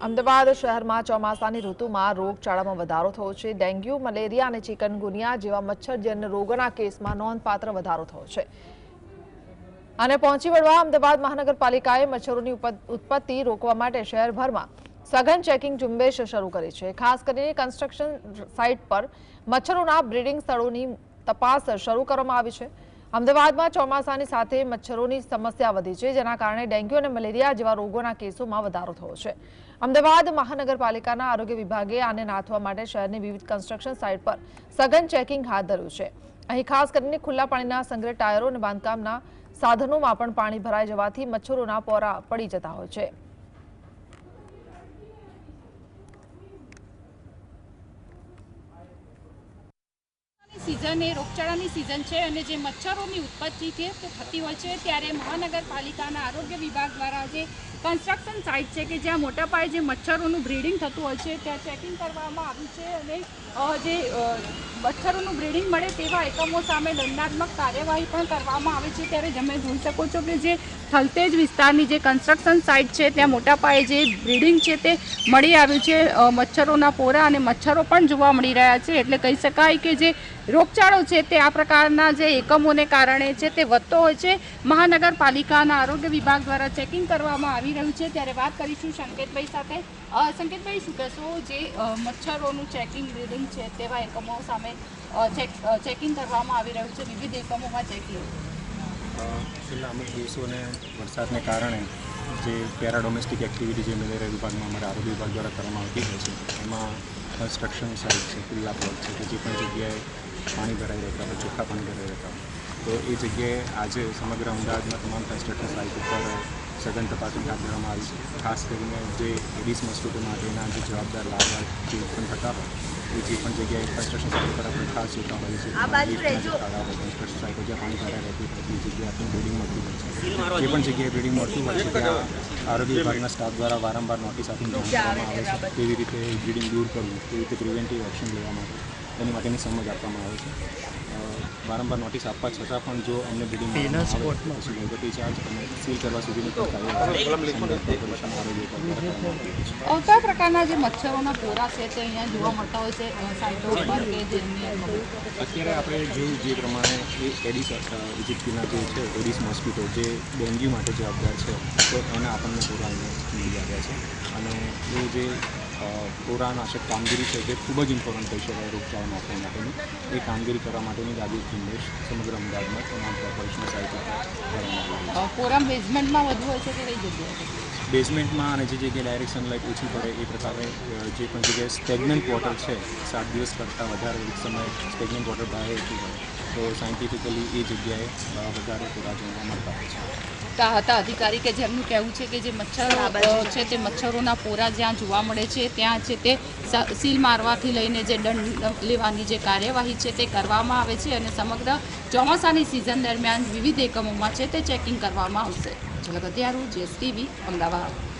અમદાવાદ શહેરમાં ચોમાસાની ઋતુમાં રોગચાળામાં વધારો થયો છે. ડેન્ગ્યુ, મલેરિયા અને ચિકનગુનિયા જેવા મચ્છરજન્ય રોગોના કેસમાં નોંધપાત્ર વધારો થયો છે. અને પહોંચી વળવા અમદાવાદ મહાનગરપાલિકાએ મચ્છરોની ઉત્પત્તિ રોકવા માટે શહેરભરમાં સઘન ચેકિંગ ઝુંબેશ શરૂ કરી છે. ખાસ કરીને કન્સ્ટ્રક્શન સાઇટ પર મચ્છરોના બ્રીડિંગ સ્થળોની તપાસ શરૂ કરવામાં આવી છે. અમદાવાદમાં ચોમાસાની સાથે મચ્છરોની સમસ્યા વધી છે, જેના કારણે ડેન્ગ્યુ અને મલેરિયા જેવા રોગોના કેસોમાં વધારો થયો છે. અમદાવાદ મહાનગરપાલિકાના આરોગ્ય વિભાગે આને નાથવા માટે શહેરની વિવિધ કન્સ્ટ્રક્શન સાઇટ પર સઘન ચેકિંગ હાથ ધર્યું છે. અહીં ખાસ કરીને ખુલ્લા પાણીના સંગ્રહ ટાયરો અને બાંધકામના સાધનોમાં પણ પાણી ભરાઈ જવાથી મચ્છરોના પોરા પડી જતા હોય છે. સિઝન એ રોગચાળાની સિઝન છે અને જે મચ્છરોની ઉત્પત્તિ છે તે થતી હોય છે, ત્યારે મહાનગરપાલિકાના આરોગ્ય વિભાગ દ્વારા જે કન્સ્ટ્રક્શન સાઇટ છે કે જ્યાં મોટા પાયે જે મચ્છરોનું બ્રીડિંગ થતું હોય છે, ત્યાં ચેકિંગ કરવામાં આવ્યું છે અને જે મચ્છરોનું બ્રીડિંગ મળે તેવા એકમો સામે દંડાત્મક કાર્યવાહી પણ કરવામાં આવે છે. ત્યારે તમે જોઈ શકો છો કે જે થલતેજ વિસ્તારની જે કન્સ્ટ્રક્શન સાઇટ છે, ત્યાં મોટા પાયે જે બ્રીડિંગ છે તે મળી આવ્યું છે. મચ્છરોના પોરા અને મચ્છરો પણ જોવા મળી રહ્યા છે. એટલે કહી શકાય કે જે રોગચાળો છે તે આ પ્રકારના જે એકમોને કારણે છે તે વધતો હોય છે. મહાનગરપાલિકાના આરોગ્ય વિભાગ દ્વારા ચેકિંગ કરવામાં આવી રહ્યું છે, ત્યારે વાત કરીશું સંકેતભાઈ સાથે. સંકેતભાઈ, શું કહેશો? જે મચ્છરોનું ચેકિંગ બ્રિડિંગ છે, તેવા એકમો સામે ચેક ચેકિંગ કરવામાં આવી રહ્યું છે, વિવિધ એકમોમાં ચેકિંગ છેલ્લા અમુક દિવસોને વરસાદને કારણે જે પેરા ડોમેસ્ટિક એક્ટિવિટી જે મેલેરિયા વિભાગમાં અમારા આરોગ્ય વિભાગ દ્વારા કરવામાં આવતી હોય છે, એમાં કન્સ્ટ્રક્શન સાઇટ છે ખુલ્લા પ્લોટ છે કે જે પણ જગ્યાએ પાણી ભરાઈ રહેતા હોય, ચોખ્ખા પાણી ભરાઈ રહેતા હોય. તો એ જગ્યાએ આજે સમગ્ર અમદાવાદમાં તમામ કન્સ્ટ્રક્શન સાઇટ ઉપર સઘન તપાસણી હાથ ધરવામાં આવી છે. ખાસ કરીને જે એડિસ મોસ્કિટો માટેના જે જવાબદાર લાભ જે ઉત્પન્ન થતા હોય એ જે પણ જગ્યાએ કન્સ્ટ્રક્શન સાઇટ પર આપણે ખાસ જોતા હોઈએ છીએ. કન્સ્ટ્રક્શન સાઇટો જ્યાં પાણી ભરા રહેતી હોય એ જગ્યાએ આપણને બિલ્ડિંગ મળતી હોય છે. જે પણ જગ્યાએ બિલ્ડિંગ મળતું હોય છે ત્યાં આરોગ્ય વિભાગના સ્ટાફ દ્વારા વારંવાર નોટિસ આપીને જણાવવામાં આવે છે કેવી રીતે બ્લીડિંગ દૂર કરવું કેવી રીતે પ્રિવેન્ટિવ એક્શન લેવા માટે એની માટેની સમજ આપવામાં આવે છે. વારંવાર નોટિસ આપવા છતાં પણ જો અમને બ્લીડિંગ નેગેટિવ ચાર્જ અને સીલ કરવા સુધીની પણ કયા પ્રકારના જે મચ્છરોના પોરા છે તે અહીંયા જોવા મળતા હોય છે? સાઇટો ઉપર કે જે અત્યારે આપણે જોયું જે પ્રમાણે એ એડિસ ઇજિપ્તીના જે છે એડિસ મોસ્કિટો જે ડેન્ગ્યુ માટે જવાબદાર છે તો એના આપણને પૂરા અહીંયા મળી આવ્યા છે. અને એ જે અ, પૂરાનાશક કામગીરી છે જે ખૂબ જ ઇમ્પોર્ટન્ટ કહી શકાય રોગચાળા નાખવા માટેની. એ કામગીરી કરવા માટેની જ આજે ઝુંબેશ સમગ્ર અમદાવાદમાં તમામ કોર્પોરેશન સાઇટ બેઝમેન્ટમાં વધુ હોય છે કે કઈ જગ્યાએ? બેઝમેન્ટમાં અને જે જગ્યાએ ડાયરેક્ટ સનલાઇટ ઓછી પડે એ પ્રકારે જે પણ જગ્યાએ સ્ટેગ્નન્ટ વોટર છે સાત દિવસ કરતાં વધારે સમય સ્ટેગ્નન્ટ વોટર બહાર ઓછું હોય તો સાયન્ટિફિકલી એ જગ્યાએ વધારે પૂરા જોવા મળતા હોય છે. તા હતા અધિકારી કે જેમનું કહેવું છે કે જે મચ્છરો છે. તે મચ્છરોના પોરા જ્યાં જોવા મળે છે ત્યાં છે તે સીલ મારવાથી લઈને જે દંડ લેવાની જે કાર્યવાહી છે તે કરવામાં આવે છે અને સમગ્ર ચોમાસાની સિઝન દરમિયાન વિવિધ એકમોમાં છે તે ચેકિંગ કરવામાં આવશે. ઝલક હત્યારું જેએસટીવી અમદાવાદ.